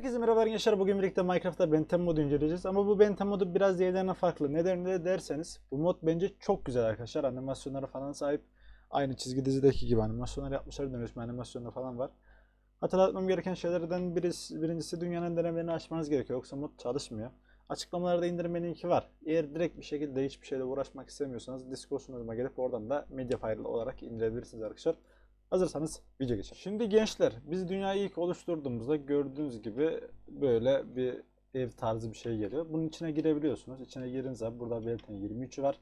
Herkese merhaba arkadaşlar. Bugün birlikte Minecraft'ta Benten modu inceleyeceğiz. Ama bu Benten modu biraz diğerlerinden farklı. Neden de derseniz bu mod bence çok güzel arkadaşlar. Animasyonlara falan sahip. Aynı çizgi dizideki gibi animasyonlar yapmışlar. Dönüşme animasyonları falan var. Hatırlatmam gereken şeylerden birisi, birincisi dünyanın denemelerini açmanız gerekiyor. Yoksa mod çalışmıyor. Açıklamalarda indirme linki var. Eğer direkt bir şekilde hiçbir şeyle uğraşmak istemiyorsanız Discord sunucuma gelip oradan da Mediafire olarak indirebilirsiniz arkadaşlar. Hazırsanız video geçelim. Şimdi gençler biz dünyayı ilk oluşturduğumuzda gördüğünüz gibi böyle bir ev tarzı bir şey geliyor. Bunun içine girebiliyorsunuz. İçine girince zaman burada Benten 23 var.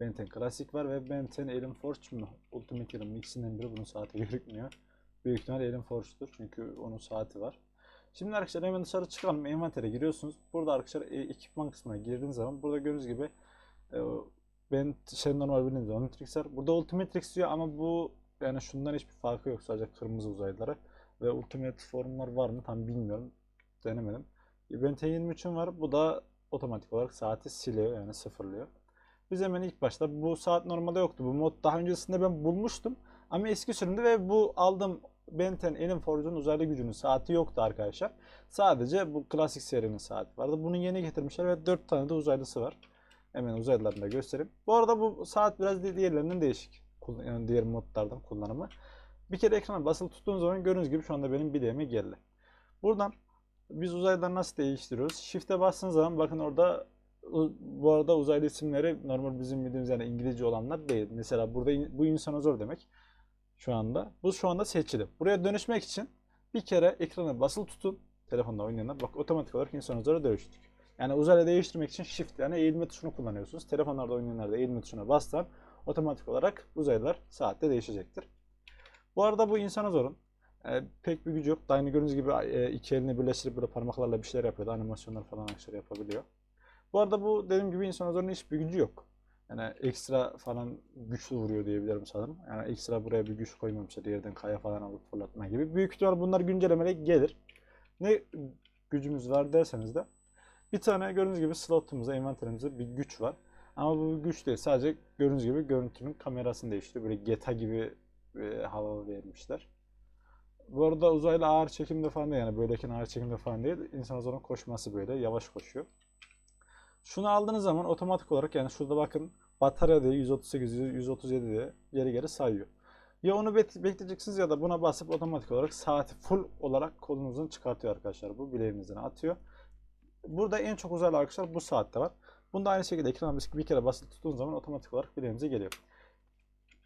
Benten Classic var ve Benten Alien Forge mu? Ultimate Alien ikisinden biri bunun saati gözükmüyor. Büyük ihtimal Alien Forge'dur çünkü onun saati var. Şimdi arkadaşlar hemen dışarı çıkalım. Envantere giriyorsunuz. Burada arkadaşlar e, ekipman kısmına girdiğiniz zaman burada gördüğünüz gibi e, ben şey normal bildiğiniz zaman Matrix var. Burada Ultimatrix diyor ama bu yani şundan hiçbir farkı yok sadece kırmızı uzaylılara. Ve Ultimate formlar var mı tam bilmiyorum. Denemedim. Ben T23'üm var. Bu da otomatik olarak saati siliyor yani sıfırlıyor. Biz hemen ilk başta bu saat normalde yoktu. Bu mod daha öncesinde ben bulmuştum. Ama eski sürümde ve bu aldığım Benten Alien Forge'un uzaylı gücünün saati yoktu arkadaşlar. Sadece bu klasik serinin saati vardı. Bunu yeni getirmişler ve 4 tane de uzaylısı var. Hemen uzaylılarını da göstereyim. Bu arada bu saat biraz di- diğerlerinden değişik. Yani diğer modlardan kullanımı. Bir kere ekrana basılı tuttuğunuz zaman gördüğünüz gibi şu anda benim bileğime geldi. Buradan biz uzaylıları nasıl değiştiriyoruz? Shift'e bastığınız zaman bakın orada bu arada uzaylı isimleri normal bizim bildiğimiz yani İngilizce olanlar değil. Mesela burada bu insanozor demek şu anda. Bu şu anda seçili. Buraya dönüşmek için bir kere ekrana basılı tutun. Telefonda oynayanlar bak otomatik olarak insanozora dönüştük. Yani uzaylı değiştirmek için shift yani eğilme tuşunu kullanıyorsunuz. Telefonlarda oynayanlar da eğilme tuşuna bastan otomatik olarak uzaylılar saatte değişecektir. Bu arada bu insanozorun e, pek bir gücü yok. Aynı gördüğünüz gibi e, iki elini birleştirip böyle parmaklarla bir şeyler yapıyordu. Animasyonlar falan arkadaşlar yapabiliyor. Bu arada bu dediğim gibi insanozorun hiçbir gücü yok. Yani ekstra falan güçlü vuruyor diyebilirim sanırım. Yani ekstra buraya bir güç koymamışlar yerden kaya falan alıp fırlatma gibi. Büyük ihtimal bunlar güncellemeye gelir. Ne gücümüz var derseniz de bir tane gördüğünüz gibi slotumuzda, envanterimizde bir güç var. Ama bu güç değil. Sadece gördüğünüz gibi görüntünün kamerasını değiştiriyor. Böyle GTA gibi e, hava vermişler. Bu arada uzaylı ağır çekimde falan değil. Yani böyleyken ağır çekimde falan değil. İnsan sonra koşması böyle yavaş koşuyor. Şunu aldığınız zaman otomatik olarak yani şurada bakın batarya diye 138, 137 diye geri geri sayıyor. Ya onu bek- bekleyeceksiniz ya da buna basıp otomatik olarak saati full olarak kolunuzun çıkartıyor arkadaşlar. Bu bileğinizden atıyor. Burada en çok uzaylı arkadaşlar bu saatte var. Bunda aynı şekilde ekrana bir kere basılı tuttuğunuz zaman otomatik olarak bileğinize geliyor.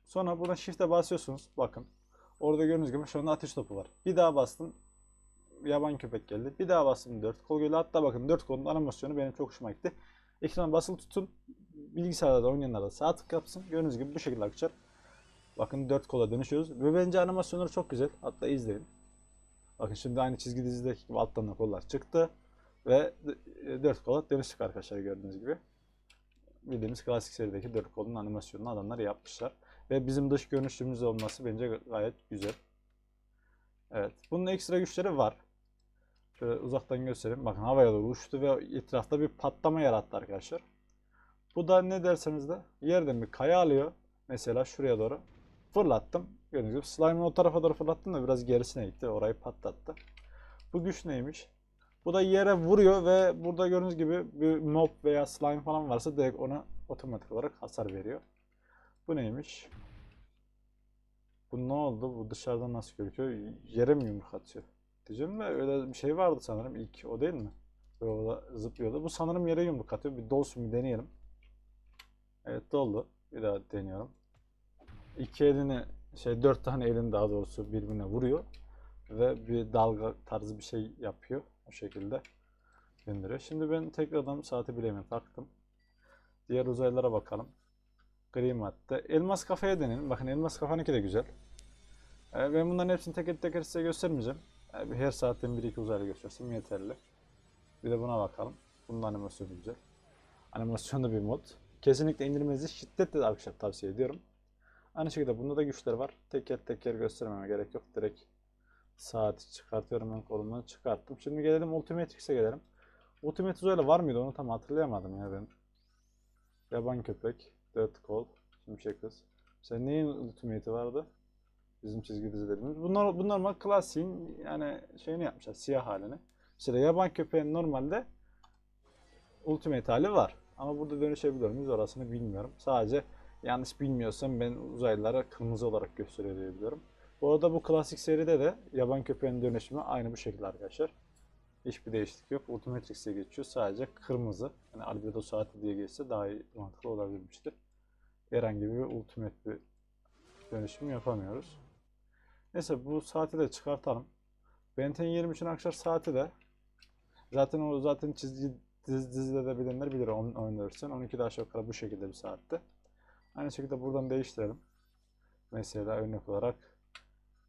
Sonra buradan shift'e basıyorsunuz. Bakın. Orada gördüğünüz gibi şu anda ateş topu var. Bir daha bastım. Yaban köpek geldi. Bir daha bastım 4 kol geldi. Hatta bakın 4 kolun animasyonu benim çok hoşuma gitti. Ekrana basılı tutun. Bilgisayarda da oynayanlar da sağ tık yapsın. Gördüğünüz gibi bu şekilde arkadaşlar. Bakın 4 kola dönüşüyoruz. Ve bence animasyonları çok güzel. Hatta izleyin. Bakın şimdi aynı çizgi dizideki gibi alttan da kollar çıktı. Ve 4 kola dönüştük arkadaşlar gördüğünüz gibi. Bildiğimiz klasik serideki 4 kolun animasyonunu adamlar yapmışlar. Ve bizim dış görünüşümüz olması bence gayet güzel. Evet. Bunun ekstra güçleri var. Şöyle uzaktan göstereyim. Bakın havaya doğru uçtu ve etrafta bir patlama yarattı arkadaşlar. Bu da ne derseniz de yerden bir kaya alıyor. Mesela şuraya doğru fırlattım. Gördüğünüz gibi slime'ı o tarafa doğru fırlattım da biraz gerisine gitti. Orayı patlattı. Bu güç neymiş? Bu da yere vuruyor ve burada gördüğünüz gibi bir mob veya slime falan varsa direkt ona otomatik olarak hasar veriyor. Bu neymiş? Bu ne oldu? Bu dışarıdan nasıl gözüküyor? Yere mi yumruk atıyor? Diyeceğim de öyle bir şey vardı sanırım ilk o değil mi? Böyle o da zıplıyordu. Bu sanırım yere yumruk atıyor. Bir dolsun bir deneyelim. Evet doldu. Bir daha deniyorum. İki elini şey dört tane elini daha doğrusu birbirine vuruyor ve bir dalga tarzı bir şey yapıyor o şekilde gönderiyor. Şimdi ben tekrardan saati bileğime taktım. Diğer uzaylılara bakalım. Gri madde. Elmas kafaya deneyelim. Bakın elmas kafanınki de güzel. Ee, ben bunların hepsini teker teker size göstermeyeceğim. Ee, her saatten bir iki uzaylı göstersem yeterli. Bir de buna bakalım. Bunun animasyonu güzel. Animasyonlu bir mod. Kesinlikle indirmenizi şiddetle arkadaşlar tavsiye ediyorum. Aynı şekilde bunda da güçler var. Teker teker göstermeme gerek yok. Direkt saati çıkartıyorum ben kolumdan çıkarttım. Şimdi gelelim Ultimate X'e gelelim. Ultimate uzaylı var mıydı onu tam hatırlayamadım ya ben. Yaban köpek, dört kol, şimşek kız. Mesela neyin Ultimate'i vardı? Bizim çizgi dizilerimiz. Bunlar, bunlar normal klasiğin yani şeyini yapmışlar, siyah halini. Mesela yaban köpeğin normalde Ultimate hali var. Ama burada dönüşebiliyor muyuz orasını bilmiyorum. Sadece yanlış bilmiyorsam ben uzaylılara kırmızı olarak gösteriyor diye biliyorum. Bu arada bu klasik seride de yaban köpeğin dönüşümü aynı bu şekilde arkadaşlar. Hiçbir değişiklik yok. Ultimatrix'e geçiyor. Sadece kırmızı. Yani albedo saati diye geçse daha iyi mantıklı olabilmiştir. Herhangi bir ultimate bir dönüşüm yapamıyoruz. Neyse bu saati de çıkartalım. Benten 23'ün akşam saati de zaten o zaten çizgi dizi, dizide de bilenler bilir onun oynarsan 12'de aşağı yukarı bu şekilde bir saatte. Aynı şekilde buradan değiştirelim. Mesela örnek olarak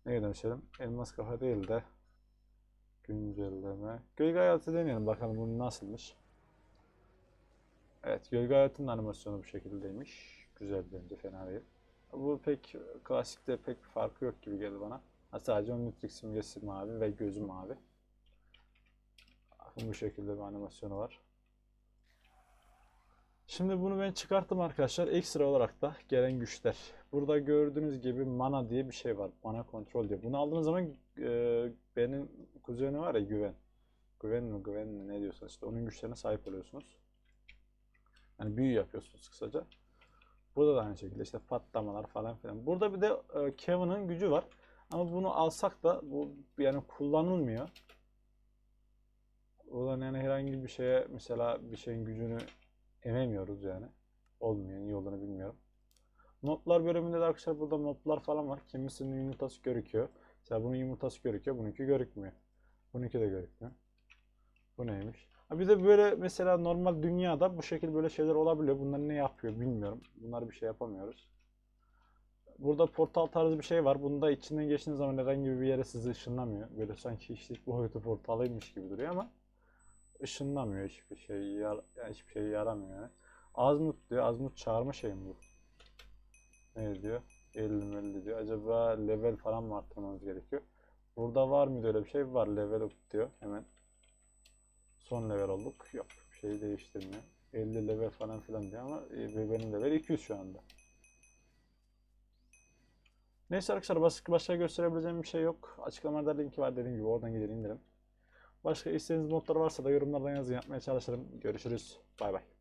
neye dönüşelim? Elmas kafa değil de güncelleme. Gölge hayatı deneyelim bakalım bu nasılmış. Evet gölge hayatının animasyonu bu şekildeymiş. Güzel bence fena değil. Bu pek klasikte pek bir farkı yok gibi geldi bana. Ha, sadece Omnitrix simgesi mavi ve gözü mavi. Bu şekilde bir animasyonu var. Şimdi bunu ben çıkarttım arkadaşlar. Ekstra olarak da gelen güçler. Burada gördüğünüz gibi mana diye bir şey var. Mana kontrol diye. Bunu aldığınız zaman e, benim kuzeni var ya güven. Güven mi güven mi ne diyorsanız işte onun güçlerine sahip oluyorsunuz. Yani büyü yapıyorsunuz kısaca. Burada da aynı şekilde işte patlamalar falan filan. Burada bir de e, Kevin'ın gücü var. Ama bunu alsak da bu yani kullanılmıyor. Ulan yani herhangi bir şeye mesela bir şeyin gücünü ememiyoruz yani. Olmuyor. Niye olduğunu bilmiyorum. Modlar bölümünde de arkadaşlar burada modlar falan var. Kimisinin yumurtası görüküyor. Mesela bunun yumurtası görüküyor. Bununki görükmüyor. Bununki de görükmüyor. Bu neymiş? Ha bir de böyle mesela normal dünyada bu şekilde böyle şeyler olabiliyor. Bunlar ne yapıyor bilmiyorum. Bunlar bir şey yapamıyoruz. Burada portal tarzı bir şey var. Bunda içinden geçtiğiniz zaman herhangi bir yere sizi ışınlamıyor. Böyle sanki işlik boyutu portalıymış gibi duruyor ama ışınlamıyor hiçbir şey. Yar, yani hiçbir şey yaramıyor yani. Azmut diyor. Azmut çağırma şey mi bu? Ne diyor? 50 50 diyor. Acaba level falan mı arttırmamız gerekiyor? Burada var mıydı öyle bir şey? Var. Level up diyor. Hemen. Son level olduk. Yok. Bir şey değiştirmiyor. 50 level falan filan diyor ama e, benim level 200 şu anda. Neyse arkadaşlar başka, başka gösterebileceğim bir şey yok. Açıklamada linki var dediğim gibi oradan gidin indirin. Başka istediğiniz modlar varsa da yorumlardan yazın yapmaya çalışırım. Görüşürüz. Bay bay.